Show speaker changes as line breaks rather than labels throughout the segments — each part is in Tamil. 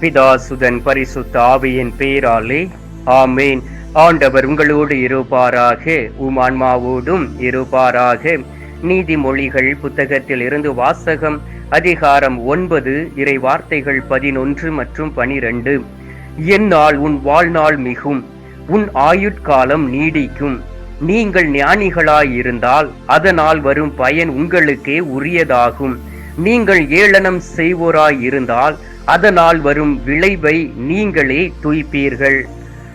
பிதாசுதன் பரிசுத்த ஆவியின் பேராலே. ஆமேன். ஆண்டவர் உங்களோடு இருப்பாராக. உம் ஆன்மாவோடும் இருப்பாராக. நீதிமொழிகள் புத்தகத்தில் இருந்து வாசகம் அதிகாரம் ஒன்பது இறை வார்த்தைகள் பதினொன்று மற்றும் பனிரெண்டு. என்னால் உன் வாழ்நாள் மிகும். உன் ஆயுட்காலம் நீடிக்கும். நீங்கள் ஞானிகளாயிருந்தால் அதனால் வரும் பயன் உங்களுக்கே உரியதாகும். நீங்கள் ஏளனம் செய்வோராயிருந்தால் அதனால் வரும் விளைவை நீங்களே துய்ப்பீர்கள்.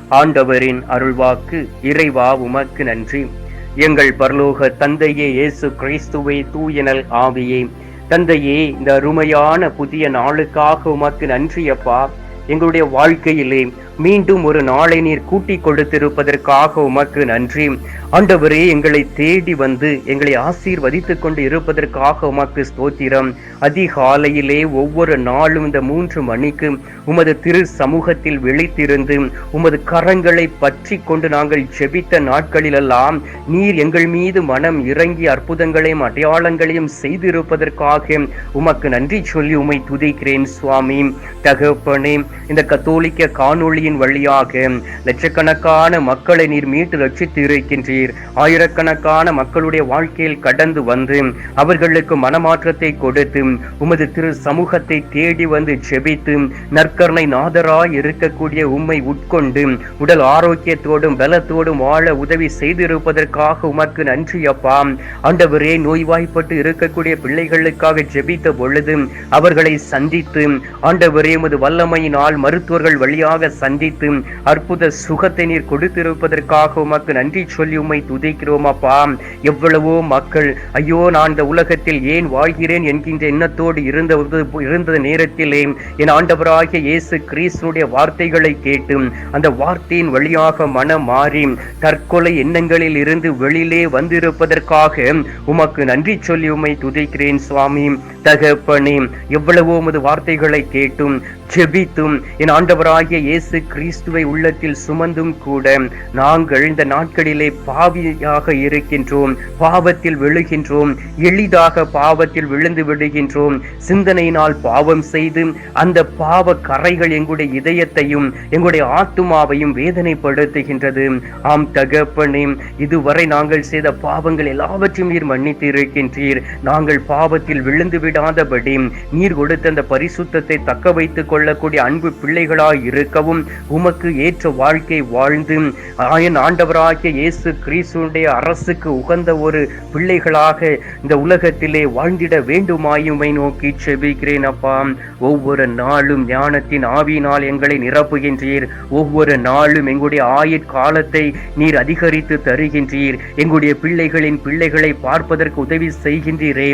ஆண்டவரின் அருள்வாக்கு இறைவா உமக்கு நன்றி. எங்கள் பரலோக தந்தையே இயேசு கிறிஸ்துவை தூயனல் ஆவியே. தந்தையே இந்த அருமையான புதிய நாளுக்காக உமக்கு நன்றியப்பா. எங்களுடைய வாழ்க்கையிலே மீண்டும் ஒரு நாளை நீர் கூட்டி கொடுத்திருப்பதற்காக உமக்கு நன்றி. ஆண்டவரே எங்களை தேடி வந்து எங்களை ஆசீர்வதித்து கொண்டு இருப்பதற்காக உமக்கு ஸ்தோத்திரம். அதிகாலையிலே ஒவ்வொரு நாளும் இந்த மூன்று மணிக்கு உமது திரு சமூகத்தில் விழித்திருந்து உமது கரங்களை பற்றி கொண்டு நாங்கள் ஜெபித்த நாட்களிலெல்லாம் நீர் எங்கள் மீது மனம் இறங்கி அற்புதங்களையும் அடையாளங்களையும் செய்திருப்பதற்காக உமக்கு நன்றி சொல்லி உமை துதிக்கிறேன் சுவாமி. தகப்பனே இந்த கத்தோலிக்க காணொளியின் வழியாக லட்சக்கணக்கான மக்களை நீர் மீட்டு ரட்சித்து இருக்கின்றீர் ஆயிரக்கணக்கான மக்களுடைய வாழ்க்கையில் கடந்து வந்து அவர்களுக்கு மனமாற்றத்தை கொடுத்து உமது திரு சமூகத்தை தேடி வந்து செபித்து நற்கரணை நாதராய் இருக்கக்கூடிய உம்மை உட்கொண்டு உடல் ஆரோக்கியத்தோடும் பலத்தோடும் வாழ உதவி செய்திருப்பதற்காக உமக்கு நன்றி அப்பா. ஆண்டவரே நோய்வாய்ப்பட்டு இருக்கக்கூடிய பிள்ளைகளுக்காக ஜெபித்த பொழுது அவர்களை சந்தித்து ஆண்டவரே உமது வல்லமையினால் மருத்துவர்கள் வழியாக சந்தித்து அற்புத சுகத்தை நீர் கொடுத்திருப்பதற்காக உமக்கு நன்றி சொல்லி உம்மை துதிக்கிறோம் அப்பா. எவ்வளவோ மக்கள் ஐயோ நான் இந்த உலகத்தில் ஏன் வாழ்கிறேன் என்கின்ற எண்ணத்தோடு இருந்த இருந்த நேரத்திலே என் ஆண்டவராகிய இயேசு கிறிஸ்துடைய வார்த்தைகளை கேட்டு அந்த வார்த்தையின் வழியாக மனம் மாறி தற்கொலை எண்ணங்களில் இருந்து வெளியிலே வந்திருப்பதற்காக உமக்கு நன்றி சொல்லி உம்மை துதிக்கிறேன் சுவாமி. தகப்பனே எவ்வளவோ உமது வார்த்தைகளை கேட்டும். ஜெபித்தும் என் ஆண்டவராகிய இயேசு கிறிஸ்துவை உள்ளத்தில் சுமந்தும் கூட நாங்கள் இந்த நாட்களிலே பாவியாக இருக்கின்றோம் பாவத்தில் விழுகின்றோம் எளிதாக பாவத்தில் விழுந்து விடுகின்றோம். சிந்தனையினால் பாவம் செய்து அந்த பாவ கரைகள் எங்களுடைய இதயத்தையும் எங்களுடைய ஆத்துமாவையும் வேதனைப்படுத்துகின்றது. ஆம் தகப்பனே இதுவரை நாங்கள் செய்த பாவங்கள் எல்லாவற்றையும் நீர் மன்னித்து இருக்கின்றீர் நாங்கள் பாவத்தில் விழுந்து விடாதபடி நீர் கொடுத்த அந்த பரிசுத்தத்தை தக்க வைத்துக் கொள்ளக்கூடிய அன்பு பிள்ளைகளாய் இருக்கவும் உமக்கு ஏற்ற வாழ்க்கை வாழ்ந்து ஆயன் ஆண்டவராகிய இயேசு கிறிஸ்துடைய அரசுக்கு உகந்த ஒரு பிள்ளைகளாக இந்த உலகத்திலே வாழ்ந்திட வேண்டுமாயுமை நோக்கி செபிக்கிறேன் அப்பா. ஒவ்வொரு நாளும் ஞானத்தின் ஆவியினால் எங்களை நிரப்புகின்றீர். ஒவ்வொரு நாளும் எங்களுடைய ஆயுட்காலத்தை நீர் அதிகரித்து தருகின்றீர். எங்களுடைய பிள்ளைகளின் பிள்ளைகளை பார்ப்பதற்கு உதவி செய்கின்றீரே.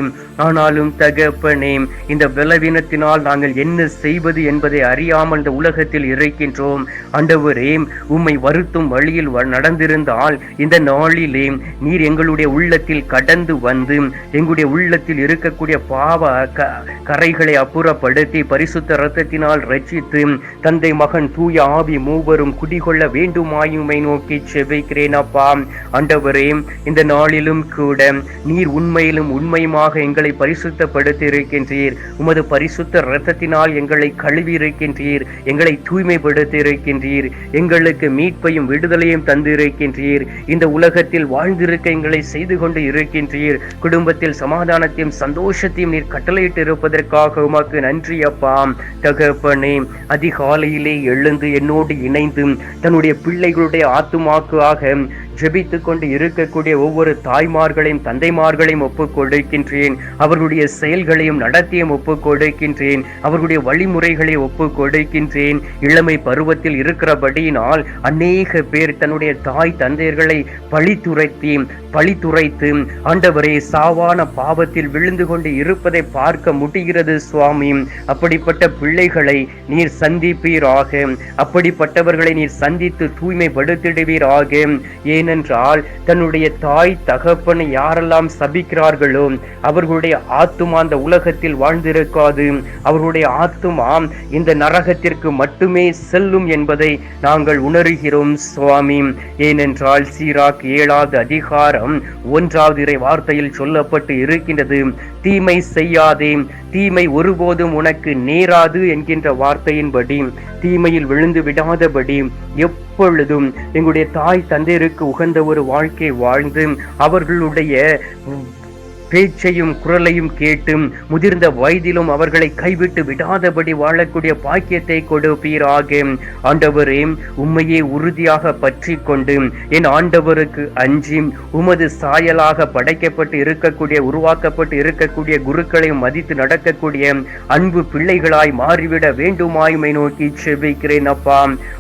ஆனாலும் தகப்பனே இந்த பலவீனத்தினால் நாங்கள் என்ன செய்வது என்பதை அறியாமல் இந்த உலகத்தில் இருக்கின்றோம். ஆண்டவரே உம்மை வருத்தும் வழியில் நடந்திருந்தால் இந்த நாளிலே நீர் எங்களுடைய உள்ளத்தில் கடந்து வந்து எங்களுடைய உள்ளத்தில் இருக்கக்கூடிய பாவ க- கரைகளை அப்புறப்படுத்தி பரிசுத்த ரத்தத்தினால் ரட்சித்து தந்தை மகன் தூய ஆவி மூவரும் குடிகொள்ள வேண்டுமாயுமை நோக்கி செபிக்கிறேன் அப்பா. ஆண்டவரே இந்த நாளிலும் கூட நீர் உண்மையிலும் உண்மையுமாக எங்களை பரிசுத்தப்படுத்தி இருக்கின்றீர் உமது பரிசுத்த ரத்தத்தினால் எங்களை கழுவி இருக்கின்றீர். எங்களை தூய்மைப்படுத்தி இருக்கின்றீர் எங்களுக்கு மீட்பையும் விடுதலையும் தந்து இருக்கின்றீர் இந்த உலகத்தில் வாழ்ந்திருக்க எங்களை செய்து கொண்டு இருக்கின்றீர். குடும்பத்தில் சமாதானத்தையும் சந்தோஷத்தையும் நீர் கட்டளையிட்டு இருப்பதற்காக உமக்கு நன்றி அப்பா. தகப்பனே அதிகாலையிலே எழுந்து என்னோடு இணைந்து தன்னுடைய பிள்ளைகளுடைய ஆத்துமாக்காக ஜெபித்து கொண்டு இருக்கக்கூடிய ஒவ்வொரு தாய்மார்களையும் தந்தைமார்களையும் ஒப்புக் கொடுக்கின்றேன். அவர்களுடைய செயல்களையும் நடத்தியும் ஒப்புக் கொடுக்கின்றேன். அவர்களுடைய வழிமுறைகளை ஒப்புக் கொடுக்கின்றேன். இளமை பருவத்தில் இருக்கிறபடியினால் அநேக பேர் தன்னுடைய தாய் தந்தையர்களை பழித்துரைத்தி பழித்துரைத்து ஆண்டவரே சாவான பாவத்தில் விழுந்து கொண்டு இருப்பதை பார்க்க முடிகிறது சுவாமி. அப்படிப்பட்ட பிள்ளைகளை நீர் சந்திப்பீராக. அப்படிப்பட்டவர்களை நீர் சந்தித்து தூய்மைப்படுத்திடுவீராக. ஏன் ஏனென்றால் தன்னுடைய தாய் தகப்பனை யாரெல்லாம் சபிக்கிறார்களோ அவர்களுடைய ஆத்துமா அந்த உலகத்தில் வாழ்ந்திருக்காது. அவர்களுடைய ஆத்துமா இந்த நரகத்திற்கு மட்டுமே செல்லும் என்பதை நாங்கள் உணர்கிறோம் சுவாமி. ஏனென்றால் சீராக் ஏழாவது அதிகாரம் ஒன்றாவது இறை வார்த்தையில் சொல்லப்பட்டு இருக்கின்றது. தீமை செய்யாதே. தீமை ஒருபோதும் உனக்கு நேராது என்கின்ற வார்த்தையின்படி தீமையில் விழுந்து விடாதபடி எப்பொழுதும் எங்களுடைய தாய் தந்தையருக்கு உகந்த ஒரு வாழ்க்கை வாழ்ந்து அவர்களுடைய பேச்சையும் குரலையும் கேட்டும் முதிர்ந்த வயதிலும் அவர்களை கைவிட்டு விடாதபடி வாழக்கூடிய பாக்கியத்தை கொடுப்பீராக. ஆண்டவரே உண்மையை உறுதியாக பற்றி கொண்டு என் ஆண்டவருக்கு அஞ்சி உமது சாயலாக படைக்கப்பட்டு இருக்கக்கூடிய உருவாக்கப்பட்டு இருக்கக்கூடிய குருக்களை மதித்து நடக்கக்கூடிய அன்பு பிள்ளைகளாய் மாறிவிட வேண்டுமாயுமை நோக்கி செபிக்கிறேன் அப்பா.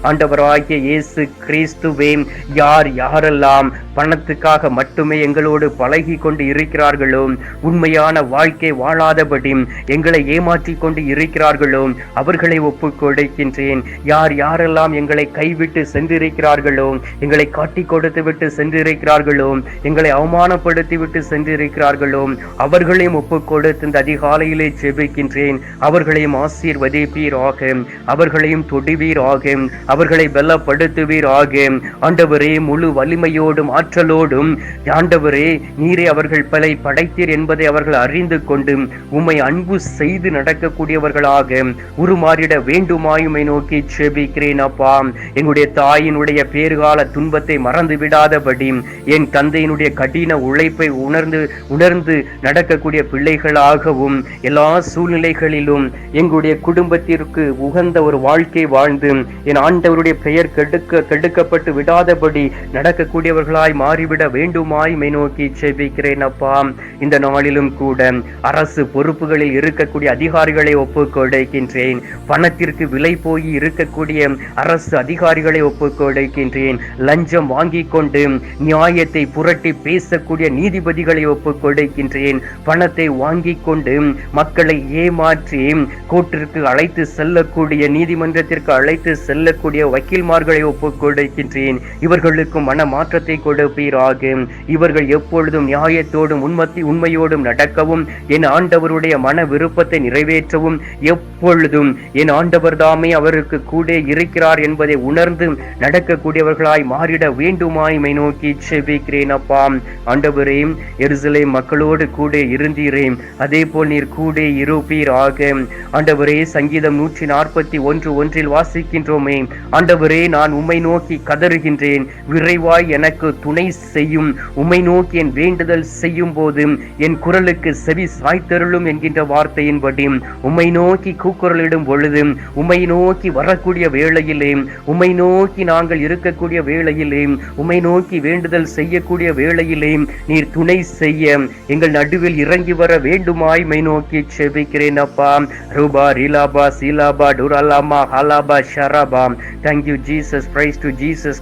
ஆண்டவராகிய இயேசு கிறிஸ்துவே யார் யாரெல்லாம் பணத்துக்காக மட்டுமே எங்களோடு பழகி கொண்டு இருக்கிறார்களோ இருக்கிறார்களோ? உண்மையான வாழ்க்கை வாழாதபடி எங்களை ஏமாற்றி கொண்டு இருக்கிறார்களோ? அவர்களை ஒப்பு கொடுக்கின்றேன். யார் யாரெல்லாம் எங்களை கைவிட்டு சென்றிருக்கிறார்களோ? எங்களை காட்டி கொடுத்து விட்டு சென்றிருக்கிறார்களோ? எங்களை அவமானப்படுத்தி விட்டு சென்றிருக்கிறார்களோ? அவர்களையும் ஒப்பு கொடுத்து இந்த அதிகாலையிலே செபிக்கின்றேன் அவர்களையும் ஆசீர்வதிப்பீராக. அவர்களையும் தொடுவீராக. அவர்களை பலப்படுத்துவீராக. ஆண்டவரே முழு வலிமையோடும் ஆற்றலோடும் ஆண்டவரே நீரே அவர்கள் பலை படை படைத்தீர் என்பதை அவர்கள் அறிந்து கொண்டு உம்மை அன்பு செய்து நடக்கக்கூடியவர்களாக உருமாறிட வேண்டுமாயுமை நோக்கி செபிக்கிறேன் அப்பா. எங்களுடைய தாயினுடைய பேறுகால துன்பத்தை மறந்து விடாதபடி என் தந்தையினுடைய கடின உழைப்பை உணர்ந்து உணர்ந்து நடக்கக்கூடிய பிள்ளைகளாகவும் எல்லா சூழ்நிலைகளிலும் எங்களுடைய குடும்பத்திற்கு உகந்த ஒரு வாழ்க்கை வாழ்ந்து என் ஆண்டவருடைய பெயர் கெடுக்க கெடுக்கப்பட்டு விடாதபடி நடக்கக்கூடியவர்களாய் மாறிவிட வேண்டுமாய் மை நோக்கி செபிக்கிறேன் அப்பா. இந்த நாளிலும் கூட அரசு பொறுப்புகளில் இருக்கக்கூடிய அதிகாரிகளை ஒப்புக்கொடுக்கின்றேன். பணத்திற்கு விலை போய் இருக்கக்கூடிய அரசு அதிகாரிகளை ஒப்புக்கொடுக்கின்றேன். லஞ்சம் வாங்கி கொண்டு நியாயத்தை புரட்டி பேசக்கூடிய நீதிபதிகளை ஒப்புக்கொடுக்கின்றேன். பணத்தை வாங்கி கொண்டு மக்களை ஏமாற்றி கோர்ட்டிற்கு அழைத்து செல்லக்கூடிய நீதிமன்றத்திற்கு அழைத்து செல்லக்கூடிய வக்கீல்மார்களை ஒப்புக்கொடுக்கின்றேன். இவர்களுக்கு மன மாற்றத்தை கொடுப்பீராக. இவர்கள் எப்பொழுதும் நியாயத்தோடும் உண்மத்தி உண்மையோடும் நடக்கவும் என் ஆண்டவருடைய மன விருப்பத்தை நிறைவேற்றவும் எப்பொழுதும். என் ஆண்டவர் தாமே அவருக்கு கூட இருக்கிறார் என்பதை உணர்ந்து நடக்கக்கூடியவர்களாய் மாறிட வேண்டுமாய்மை நோக்கி செபிக்கிறேன் அப்பா. ஆண்டவரே எருசலே மக்களோடு கூட இருந்தீரேன் அதே போல் நீர் கூட இருப்பீராக. ஆண்டவரே சங்கீதம் நூற்றி நாற்பத்தி ஒன்று ஒன்றில் வாசிக்கின்றோமே. ஆண்டவரே நான் உம்மை நோக்கி கதறுகின்றேன். விரைவாய் எனக்கு துணை செய்யும். உம்மை நோக்கி என் வேண்டுதல் செய்யும் போது என் குரலுக்கு செவி சாய்த்தருளும் என்கின்ற வார்த்தையின்படி உம்மை நோக்கி கூக்குரலிடும் பொழுது உம்மை நோக்கி வரக்கூடிய வேளையிலே உம்மை நோக்கி நாங்கள் இருக்கக்கூடிய வேளையிலே உம்மை நோக்கி வேண்டுதல் செய்யக்கூடிய வேளையிலே நீர் துணை செய்ய எங்கள் நடுவில் இறங்கி வர வேண்டுமாய் மை நோக்கி செபிக்கிறேன் அப்பா. ரூபா ரிலாபா சீலாபா டுரலாமா ஹலாபா ஷராபா. Thank you Jesus praise to Jesus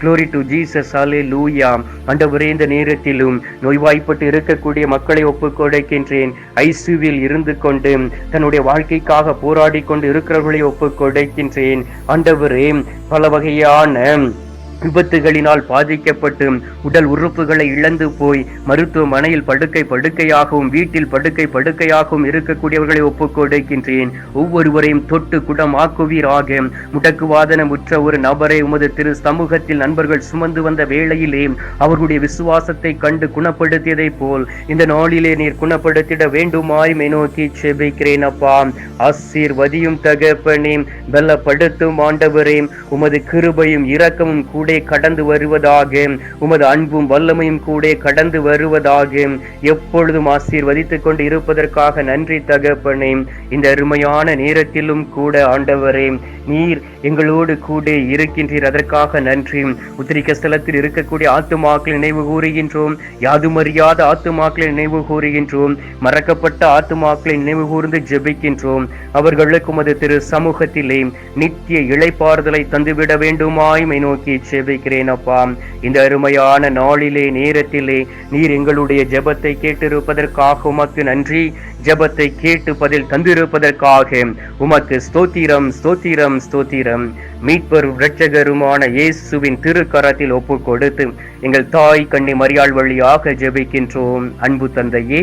glory to Jesus alleluia ஆண்டவரே இந்த நேரத்திலும் நோய்வாய்ப்பட்டு இருக்கக்கூடிய மக்களை ஒப்புக்கொடுக்கின்றேன். ஐசியூவில் இருந்து கொண்டு தன்னுடைய வாழ்க்கைக்காக போராடி கொண்டு இருக்கிறவர்களை ஒப்புக்கொடுக்கின்றேன். ஆண்டவரே பல வகையான விபத்துகளினால் பாதிக்கப்பட்டு உடல் உறுப்புகளை இழந்து போய் மருத்துவமனையில் படுக்கை படுக்கையாகவும் வீட்டில் படுக்கை படுக்கையாகவும் இருக்கக்கூடியவர்களை ஒப்புக்கொடுக்கின்றேன் ஒவ்வொருவரையும் தொட்டு குடமாக்குவீராக முடக்குவாதனம் உற்ற ஒரு நபரை உமது திரு சமூகத்தில் நண்பர்கள் சுமந்து வந்த வேளையிலே அவர்களுடைய விசுவாசத்தை கண்டு குணப்படுத்தியதை போல் இந்த நாளிலே நீர் குணப்படுத்திட வேண்டுமாய் நோக்கி செபிக்கிறேன் அப்பா. ஆசீர்வதியும் தகப்பனே. பலப்படுத்தும் ஆண்டவரே. உமது கிருபையும் இரக்கமும் கூட கடந்து வருவதாக. உமது அன்பும் வல்லமையும் கூட கடந்து வருவதாக. எப்பொழுதும் ஆசீர்வதித்துக் கொண்டு இருப்பதற்காக நன்றி தகப்பனே. இந்த அருமையான நேரத்திலும் கூட ஆண்டவரே நீர் எங்களோடு கூட இருக்கின்றீர். அதற்காக நன்றி. உத்திரிக்க ஸ்தலத்தில் இருக்கக்கூடிய ஆத்துமாக்களை நினைவு கூறுகின்றோம். யாதுமறியாத ஆத்துமாக்களை நினைவு கூறுகின்றோம். மறக்கப்பட்ட ஆத்துமாக்களை நினைவு கூர்ந்து ஜெபிக்கின்றோம். அவர்களுக்கு உமது திரு சமூகத்திலே நித்திய இழைப்பாறுதலை தந்துவிட வேண்டுமாய் நோக்கி ஜெபிக்கிறேன் அப்பா. இந்த அருமையான நாளிலே நேரத்திலே நீர் எங்களுடைய ஜெபத்தை கேட்டிருப்பதற்காக உமக்கு நன்றி. ஜெபத்தை கேட்டு பதில் தந்திருப்பதற்காக உமக்கு ஸ்தோத்திரம் ஸ்தோத்திரம் ஸ்தோத்திரம். மீட்பர் இரட்சகருமான இயேசுவின் திருக்கரத்தில் ஒப்பு கொடுத்து எங்கள் தாய் கண்ணி மரியாள் வழியாக ஜெபிக்கின்றோம். அன்பு தந்தையே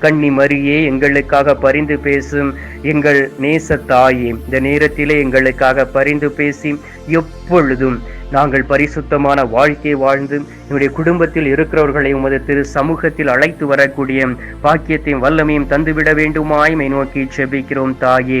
கண்ணி மரியே எங்களுக்காக பரிந்து பேசும் எங்கள் நேச தாயே இந்த நேரத்திலே எங்களுக்காக பரிந்து பேசி எப்பொழுதும் நாங்கள் பரிசுத்தமான வாழ்க்கை வாழ்ந்து என்னுடைய குடும்பத்தில் இருக்கிறவர்களை உமது திரு சமூகத்தில் அழைத்து வரக்கூடிய பாக்கியத்தையும் வல்லமையும் தந்துவிட வேண்டுமாய் நோக்கி செபிக்கிறோம் தாயே.